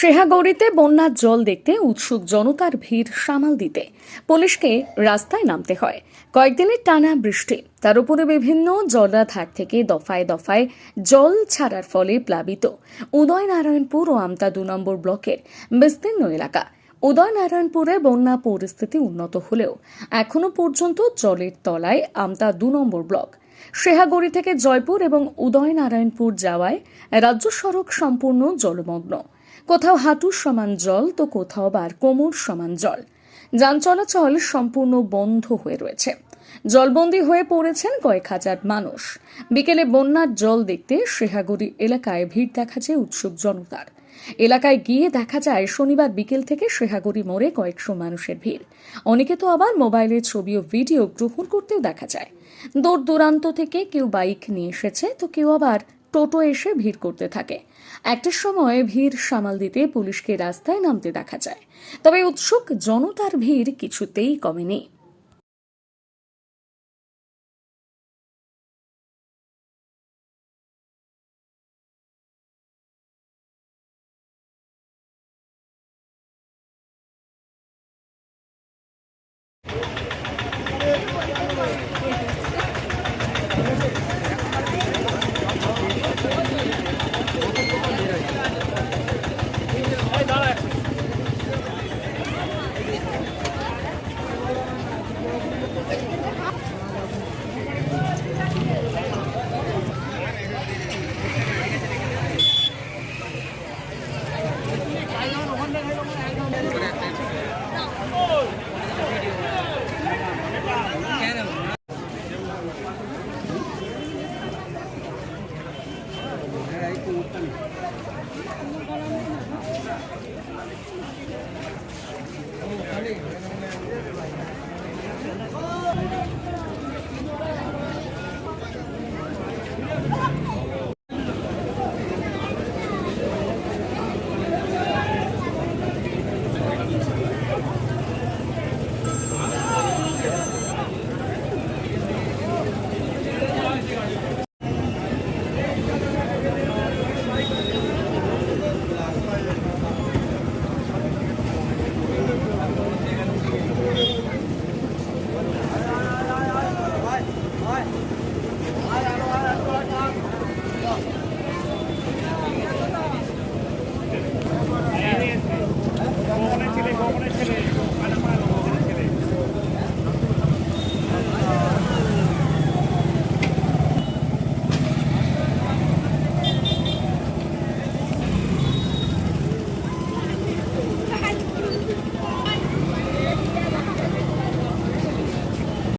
শেহাগৌড়িতে বন্যার জল দেখতে উৎসুক জনতার ভিড় সামাল দিতে। পুলিশকে রাস্তায় নামতে হয়। কয়েকদিনের টানা বৃষ্টি। তার উপরে বিভিন্ন জলাধার থেকে দফায় দফায় জল ছাড়ার ফলে প্লাবিত। উদয়নারায়ণপুর ও আমতা দু নম্বর ব্লকের বিস্তীর্ণ এলাকা। উদয়নারায়ণপুরে বন্যা পরিস্থিতি উন্নত হলেও এখনও পর্যন্ত জলের তলায় আমতা দু নম্বর ব্লক। শেহাগড়ি থেকে জয়পুর এবং উদয়নারায়ণপুর যাওয়ায় রাজ্য সড়ক সম্পূর্ণ জলমগ্ন। কোথাও হাঁটুর সমান জল তো কোথাও বার কোমর সমান জল। যান চলাচল সম্পূর্ণ বন্ধ হয়ে রয়েছে। জলবন্দী হয়ে পড়েছেন কয়েক হাজার মানুষ। বিকেলে বন্যার জল দেখতে শেহাগড়ি এলাকায় ভিড় দেখা যায় উৎসুক জনতার। এলাকায় গিয়ে দেখা যায় শনিবার বিকেল থেকে শেহাগড়ি মোড়ে কয়েকশো মানুষের ভিড়। অনেকে তো আবার মোবাইলে ছবি ও ভিডিও গ্রহণ করতেও দেখা যায়। দূর দূরান্ত থেকে কেউ বাইক নিয়ে এসেছে, তো কেউ আবার টোটো এসে ভিড় করতে থাকে। একটা সময় ভিড় সামাল দিতে পুলিশকে রাস্তায় নামতে দেখা যায়। তবে উৎসুক জনতার ভিড় কিছুতেই কমেনি। ったの。